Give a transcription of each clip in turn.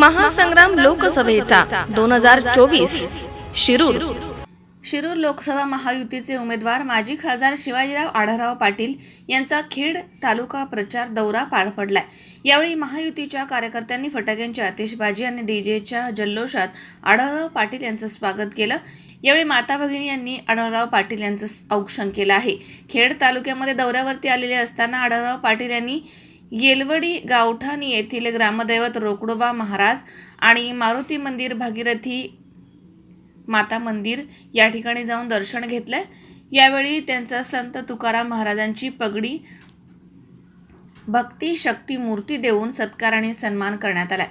महासंग्राम लोकसभेचा दोन हजार चोवीस. शिरूर. शिरूर लोकसभा महायुतीचे उमेदवार माजी खासदार शिवाजीराव आढळराव पाटील यांचा खेड तालुका प्रचार दौरा पार पडलाय. यावेळी महायुतीच्या कार्यकर्त्यांनी फटाक्यांची आतिषबाजी आणि डीजेच्या जल्लोषात आढळराव पाटील यांचं स्वागत केलं. यावेळी माता भगिनी यांनी आढळराव पाटील यांचं औक्षण केलं आहे. खेड तालुक्यामध्ये दौऱ्यावरती आलेले असताना आढळराव पाटील यांनी येलवडी गावठाणी येथील ग्रामदैवत रोकडोबा महाराज आणि मारुती मंदिर भागीरथी माता मंदिर या ठिकाणी जाऊन दर्शन घेतलं यावेळी त्यांचा संत तुकाराम महाराजांची पगडी भक्ती शक्ती मूर्ती देऊन सत्कार आणि सन्मान करण्यात आला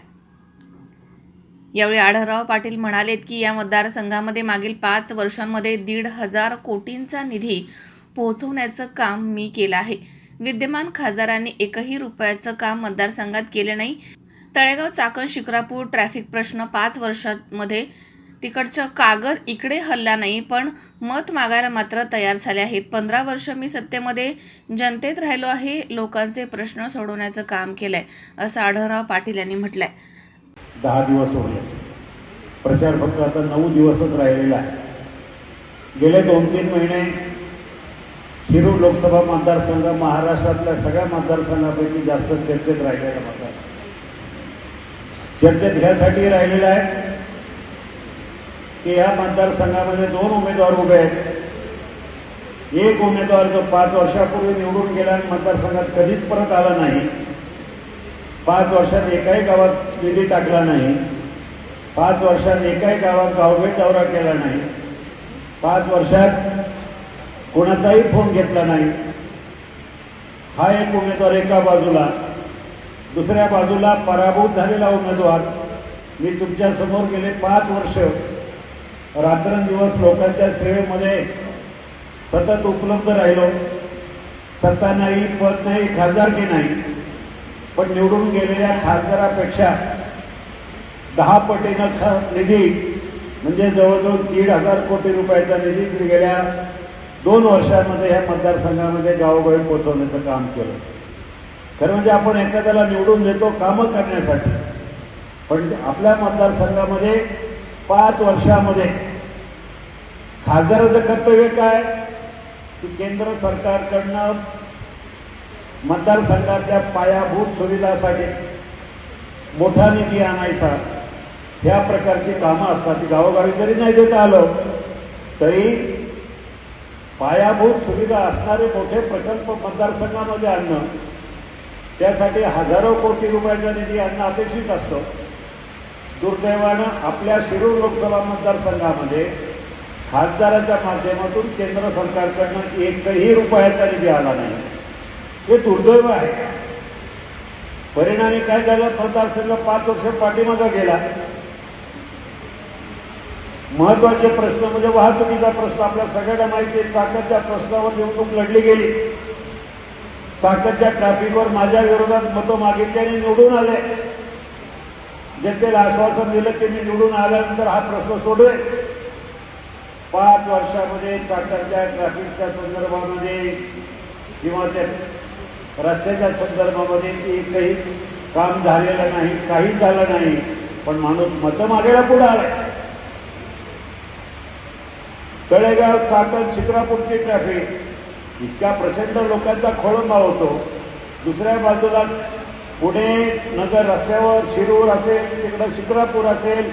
यावेळी आढळराव पाटील म्हणालेत की या मतदारसंघामध्ये मागील पाच वर्षांमध्ये दीड हजार कोटींचा निधी पोहोचवण्याचं काम मी केलं आहे. विद्यमान खासदारांनी एकही रुपयाचं काम मतदारसंघात केले नाही. तळेगाव चाकण शिक्रापूर ट्रॅफिक प्रश्न पाच वर्षांमध्ये तिकडचं कागद इकडे हल्ला नाही पण मत मागायला मात्र तयार झाले आहेत. पंधरा वर्ष मी सत्तेमध्ये जनतेत राहिलो आहे लोकांचे प्रश्न सोडवण्याचं काम केलंय असं आढळराव पाटील यांनी म्हटलंय. दहा दिवस उरले प्रचार फक्त आता नऊ दिवसच राहिलेला आहे. गेले दोन तीन महिने शिरूर लोकसभा मतदारसंघ महाराष्ट्रातल्या सगळ्या मतदारसंघापैकी जास्त चर्चेत राहिलेला मतदार. चर्चेत ह्यासाठी राहिलेला आहे की ह्या मतदारसंघामध्ये दोन उमेदवार उभे आहेत. एक उमेदवार जो पाच वर्षापूर्वी निवडून गेला आणि मतदारसंघात कधीच परत आला नाही. पाच वर्षात एकाही गावात निधी टाकला नाही. पाच वर्षात एकाही गावात गावभेट दौरा केला नाही. पाच वर्षात कोणाचाही फोन घेतला नाही. हा एक उमेदवार एका बाजूला दुसऱ्या बाजूला पराभूत झालेला उमेदवार. मी तुमच्यासमोर गेले पाच वर्ष. रात्रंदिवस लोकांच्या सेवेमध्ये सतत उपलब्ध राहिलो. सत्ता नाही पद नाही खासदारकी नाही. पण निवडून गेलेल्या खासदारापेक्षा दहा पटीनं निधी म्हणजे जवळजवळ दीड हजार कोटी रुपयाचा निधी गेल्या दोन वर्षामध्ये या मतदारसंघामध्ये गावोगावी पोहोचवण्याचं काम केलं. खरं म्हणजे आपण एखाद्याला निवडून देतो कामं करण्यासाठी. पण आपल्या मतदारसंघामध्ये पाच वर्षामध्ये खासदाराचं कर्तव्य काय? की केंद्र सरकारकडनं मतदारसंघातल्या पायाभूत सुविधासाठी मोठा निधी आणायचा. ह्या प्रकारची कामं असतात. ती गावोगावी जरी नाही देता आलं तरी पायाभूत सुविधा असणारे मोठे प्रकल्प मतदारसंघामध्ये आणणं त्यासाठी हजारो कोटी रुपयाचा निधी आणणं अपेक्षित असतं. दुर्दैवानं आपल्या शिरूर लोकसभा मतदारसंघामध्ये खासदाराच्या माध्यमातून केंद्र सरकारकडनं एकही रुपयाचा निधी आला नाही. हे दुर्दैव आहे. परिणामी काय झालं? मतदारसंघ पाच वर्ष पाठीमागं गेला. महत्त्वाचे प्रश्न म्हणजे वाहतुकीचा प्रश्न. आपल्या सगळ्यांना माहिती आहे चाकरच्या प्रश्नावर निवडणूक लढली गेली. चाकरच्या ट्रॅफिकवर माझ्या विरोधात मतं मागितली आणि निवडून आले. जनतेला आश्वासन दिलं की मी निवडून आल्यानंतर हा प्रश्न सोडवेल पाच वर्षामध्ये चाकरच्या ट्रॅफिकच्या संदर्भामध्ये किंवा त्या रस्त्याच्या संदर्भामध्ये एकही काम झालेलं नाही काही झालं नाही पण माणूस मतं मागायला पुढे आलाय. तळेगाव चाकण शिक्रापूरची ट्रॅफिक. इतक्या प्रचंड लोकांचा खोळंबा होतो. दुसऱ्या बाजूला पुणे नगर रस्त्यावर शिरूर असेल तिकडं शिक्रापूर असेल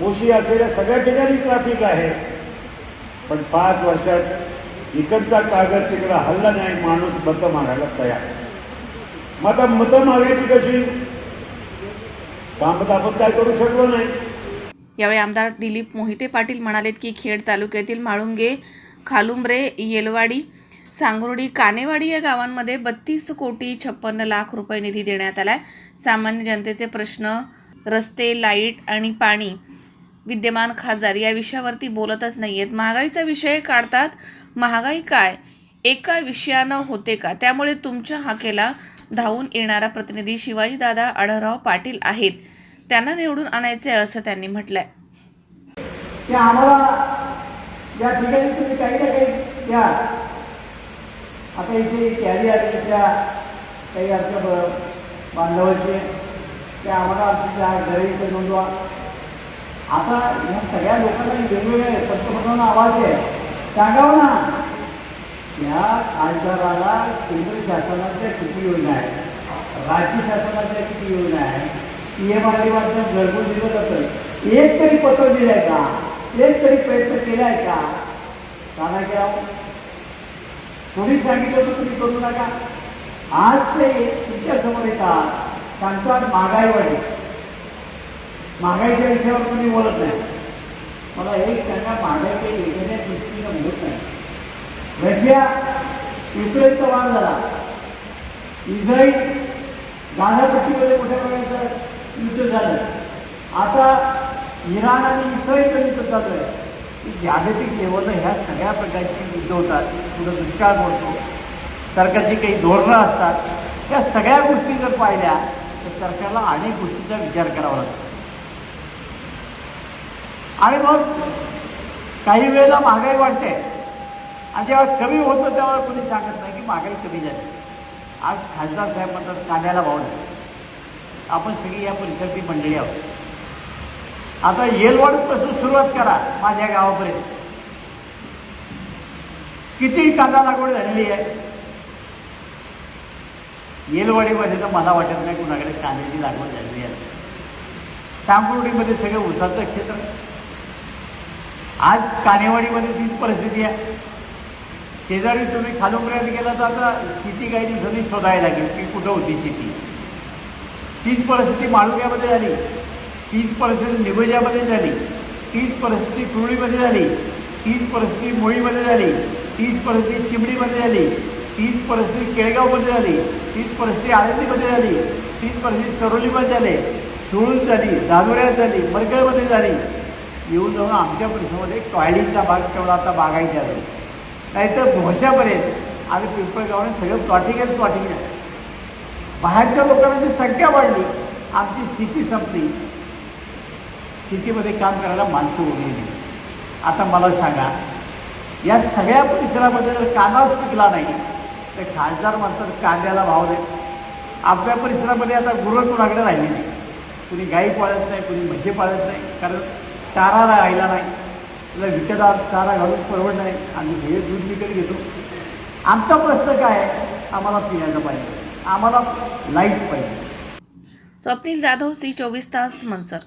मुशी असेल या सगळ्या ठिकाणी ट्रॅफिक आहे. पण पाच वर्षात इकडचा कागद तिकडं हल्ला नाही माणूस मतं मागायला तयार. मग आता मतं मागायची कशी? काम आपण काय करू शकलो नाही. यावेळी आमदार दिलीप मोहिते पाटील म्हणालेत की खेड तालुक्यातील माळुंगे खालुंब्रे येलवाडी सांगरुडी कानेवाडी या गावांमध्ये बत्तीस कोटी छप्पन्न लाख रुपये निधी देण्यात आला आहे सामान्य जनतेचे प्रश्न रस्ते लाइट आणि पाणी विद्यमान खासदार या विषयावरती बोलतच नाही आहेत महागाईचा विषय काढतात. महागाई काय? एका विषयानं होते का? त्यामुळे तुमच्या हाकेला धावून येणारा प्रतिनिधी शिवाजीदादा आढळराव पाटील आहेत. त्यांना निवडून आणायचे असं त्यांनी म्हटलंय. की आम्हाला या ठिकाणी तुम्ही काही ना काही द्या आता इथे कॅरी आली काही आमच्या बांधवाचे. की आम्हाला आमची जा इथे नोंदवा आता या सगळ्या लोकांना वेगवेगळे पंतप्रधान आवाज आहे. सांगावं हो ना. या खासदाराला केंद्र शासनाच्या किती योजना आहेत? राज्य शासनाच्या किती योजना आहेत? पी एम आर डी दिलं जातं एक तरी पत्र दिलंय का? एक तरी प्रयत्न केलाय का? का की केला कोणी सांगितलं तर तुम्ही करू नका. आज ते तुमच्यासमोर येतात. सांगतात महागाई वाढली. महागाईच्या विषयावर तुम्ही बोलत नाही. मला एक सांगा महागाईच्या काही दृष्टीनं होत नाही. रशिया युक्रेनचा वाद झाला. इस्राईल गाझापट्टीमध्ये मोठ्या प्रमाणाचं युद्ध झालं. आता इराण आणि इस्रायलचं युद्ध चालू आहे. की जागतिक लेवलला ह्या सगळ्या प्रकारची युद्ध होतात. पुढं दुष्काळ पडतो सरकारची काही धोरणं असतात त्या सगळ्या गोष्टी जर पाहिल्या तर सरकारला अनेक गोष्टीचा विचार करावा लागतो. आणि मग काही वेळेला महागाई वाढते. आणि जेव्हा कमी होतं तेव्हा कोणी सांगत नाही की महागाई कमी झाली. आज खासदार साहेब म्हणतात कांद्याला भाव नाही. आपण सगळी या परिसरातली मंडळी आहोत. आता येलवाडपासून सुरुवात करा माझ्या गावापर्यंत. किती कांदा लागवड झालेली आहे? येलवाडीमध्ये तर मला वाटत नाही कुणाकडे कांद्याची लागवड झालेली आहे. सांकुर्डीमध्ये सगळं उसाचं क्षेत्र. आज कानेवाडीमध्ये तीच परिस्थिती आहे. शेजारी तुम्ही खालोपर्यंत गेला तर आता शेती काही दिवसांनी शोधायला लागेल की कुठं होती शेती? तीच परिस्थिती माळुग्यामध्ये झाली. तीच परिस्थिती निगोजामध्ये झाली. तीच परिस्थिती कुरळीमध्ये झाली. तीच परिस्थिती मोळीमध्ये झाली. तीच परिस्थिती चिमणीमध्ये झाली. तीच परिस्थिती केळगावमध्ये झाली. तीच परिस्थिती आळंदीमध्ये झाली. तीच परिस्थिती सरोलीमध्ये झाली. सुळून झाली धानुऱ्यात झाली मरगळमध्ये झाली. येऊन जाऊन आमच्या परिसरामध्ये टॉयलेटचा भाग तेवढा आता बागायचा नाही नाहीतर भोशापर्यंत. आम्ही पिंपळगावने सगळं प्लॉटिंग आणि प्लॉटिंग आहे. बाहेरच्या लोकांची संख्या वाढली. आमची स्थिती संपली. शेतीमध्ये काम करायला माणसं उरलेली आता मला सांगा या सगळ्या परिसरामध्ये जर कांदाच पिकला नाही तर खासदार म्हणतात कांद्याला भाव दे आपल्या परिसरामध्ये आता गुरं कुणाकडे राहिली नाही कुणी गाई पाळत नाही कुणी म्हशी पाळत नाही कारण चारा राहिला नाही. तुला विकदार चारा घालून परवड नाही. आम्ही हे दूध विकत घेतो. आमचा प्रश्न काय आहे? आम्हाला पिण्याचं पाहिजे. आम्हाला लाइट पाहिजे. स्वप्नील जाधव सी चोवीस तास मनसर.